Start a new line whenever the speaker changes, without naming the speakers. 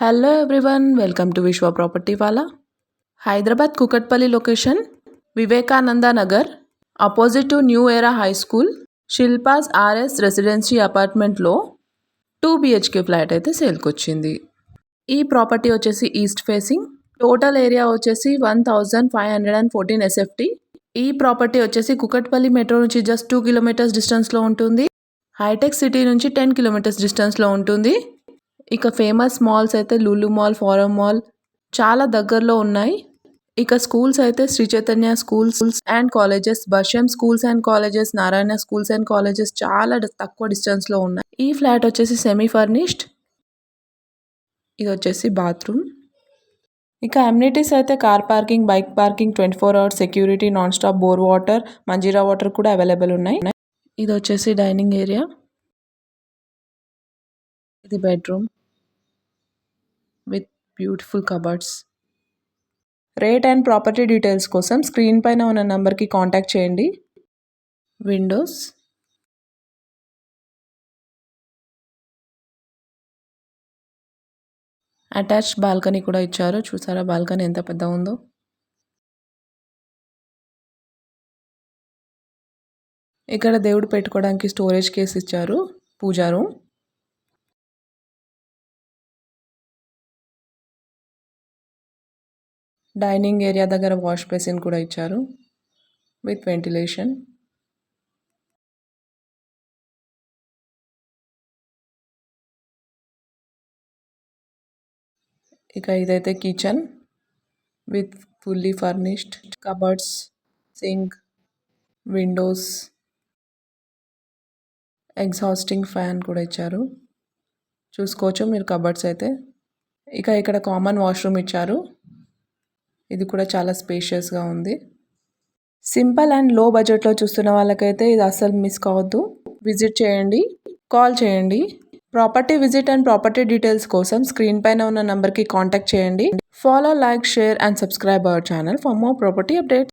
Hello everyone welcome to Vishwa property Wala Hyderabad Kukatpally location Vivekananda Nagar opposite to new era high school Shilpa's RS residency అపార్ట్మెంట్లో two BHK flat అయితే సేల్కి వచ్చింది ఈ property వచ్చేసి east facing total area వచ్చేసి one thousand five hundred and fourteen SFT ఈ property వచ్చేసి Kukatpally metro నుంచి జస్ట్ టూ కిలోమీటర్స్ డిస్టెన్స్లో ఉంటుంది. హైటెక్ సిటీ నుంచి టెన్ కిలోమీటర్స్ డిస్టెన్స్లో ఉంటుంది. ఇక ఫేమస్ మాల్స్ అయితే లులు మాల్ ఫారం మాల్ చాలా దగ్గరలో ఉన్నాయి. ఇక స్కూల్స్ అయితే Sri Chaitanya schools and colleges Bhashyam schools and colleges Narayana schools and colleges చాలా తక్కువ డిస్టెన్స్లో ఉన్నాయి. ఈ ఫ్లాట్ వచ్చేసి సెమీ ఫర్నిష్డ్ ఇది వచ్చేసి బాత్రూమ్ ఇక అమ్యూనిటీస్ అయితే car parking bike parking twenty four hours security non stop bore water Manjira water కూడా అవైలబుల్ ఉన్నాయి. ఇది వచ్చేసి డైనింగ్ ఏరియా ఇది bedroom with beautiful cupboards rate and property details కోసం స్క్రీన్ పైన ఉన్న నెంబర్కి కాంటాక్ట్ చేయండి. విండోస్ అటాచ్డ్ బాల్కనీ కూడా ఇచ్చారు. చూసారా? బాల్కనీ ఎంత పెద్ద ఉందో? ఇక్కడ దేవుడు పెట్టుకోవడానికి స్టోరేజ్ కేస్ ఇచ్చారు. పూజా రూమ్ డైనింగ్ ఏరియా దగ్గర వాష్ బేసిన్ కూడా ఇచ్చారు విత్ వెంటిలేషన్. ఇక ఇదైతే kitchen with fully furnished cupboards sink windows exhausting fan కూడా ఇచ్చారు. చూసుకోవచ్చు మీరు కబర్డ్స్ అయితే. ఇక ఇక్కడ కామన్ వాష్రూమ్ ఇచ్చారు. ఇది కూడా చాలా స్పేషియస్గా ఉంది. సింపుల్ అండ్లో బడ్జెట్లో చూస్తున్న వాళ్ళకైతే ఇది అస్సలు మిస్ కావద్దు. విజిట్ చేయండి కాల్ చేయండి. Property visit and property details కోసం స్క్రీన్ పైన ఉన్న నంబర్కి కాంటాక్ట్ చేయండి. Follow like share and subscribe our channel for more property update